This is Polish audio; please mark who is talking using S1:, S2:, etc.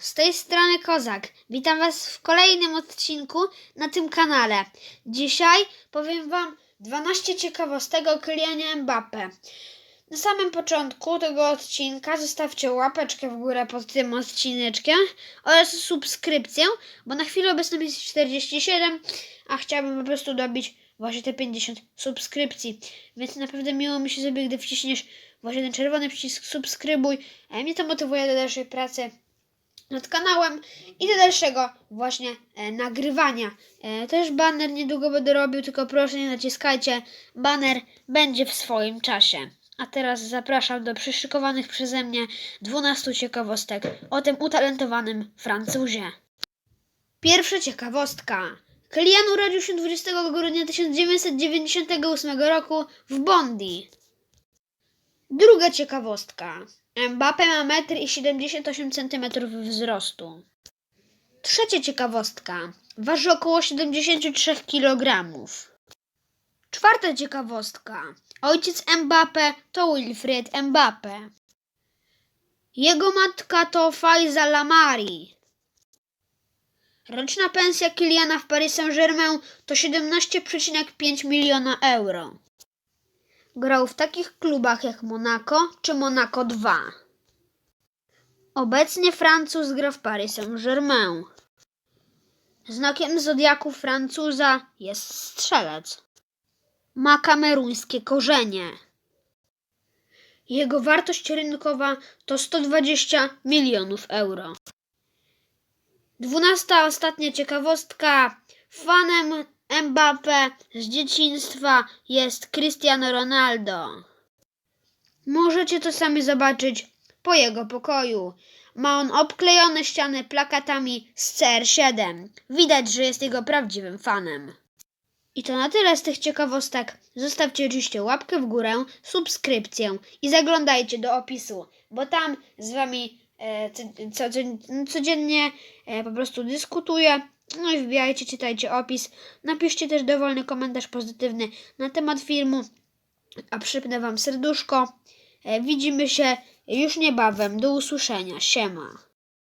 S1: Z tej strony Kozak. Witam Was w kolejnym odcinku na tym kanale. Dzisiaj powiem Wam 12 ciekawostek o Kylianie Mbappe. Na samym początku tego odcinka zostawcie łapeczkę w górę pod tym odcineczkiem oraz subskrypcję, bo na chwilę obecną jest 47, a chciałbym po prostu dobić właśnie te 50 subskrypcji. Więc naprawdę miło mi się sobie, gdy wciśniesz właśnie ten czerwony przycisk subskrybuj. E, Mnie to motywuje do dalszej pracy nad kanałem i do dalszego właśnie e, nagrywania. E, też banner niedługo będę robił, tylko proszę nie naciskajcie. Banner będzie w swoim czasie. A teraz zapraszam do przyszykowanych przeze mnie 12 ciekawostek o tym utalentowanym Francuzie. Pierwsza ciekawostka. Kylian urodził się 20 grudnia 1998 roku w Bondi. Druga ciekawostka. Mbappe ma 1,78 cm wzrostu. Trzecia ciekawostka. Waży około 73 kg. Czwarta ciekawostka. Ojciec Mbappe to Wilfried Mbappe. Jego matka to Faiza Lamari. Roczna pensja Kyliana w Paris Saint-Germain to 17,5 miliona euro. Grał w takich klubach jak Monaco czy Monaco 2. Obecnie Francuz gra w Paris Saint-Germain. Znakiem zodiaku Francuza jest strzelec. Ma kameruńskie korzenie. Jego wartość rynkowa to 120 milionów euro. Dwunasta ostatnia ciekawostka. Fanem Mbappe z dzieciństwa jest Cristiano Ronaldo. Możecie to sami zobaczyć po jego pokoju. Ma on obklejone ściany plakatami z CR7. Widać, że jest jego prawdziwym fanem. I to na tyle z tych ciekawostek. Zostawcie oczywiście łapkę w górę, subskrypcję i zaglądajcie do opisu, bo tam z wami e, co, co, codziennie e, po prostu dyskutuję. No i wbijajcie, czytajcie opis. Napiszcie też dowolny komentarz pozytywny na temat filmu, a przypnę wam serduszko. E, widzimy się już niebawem. Do usłyszenia. Siema.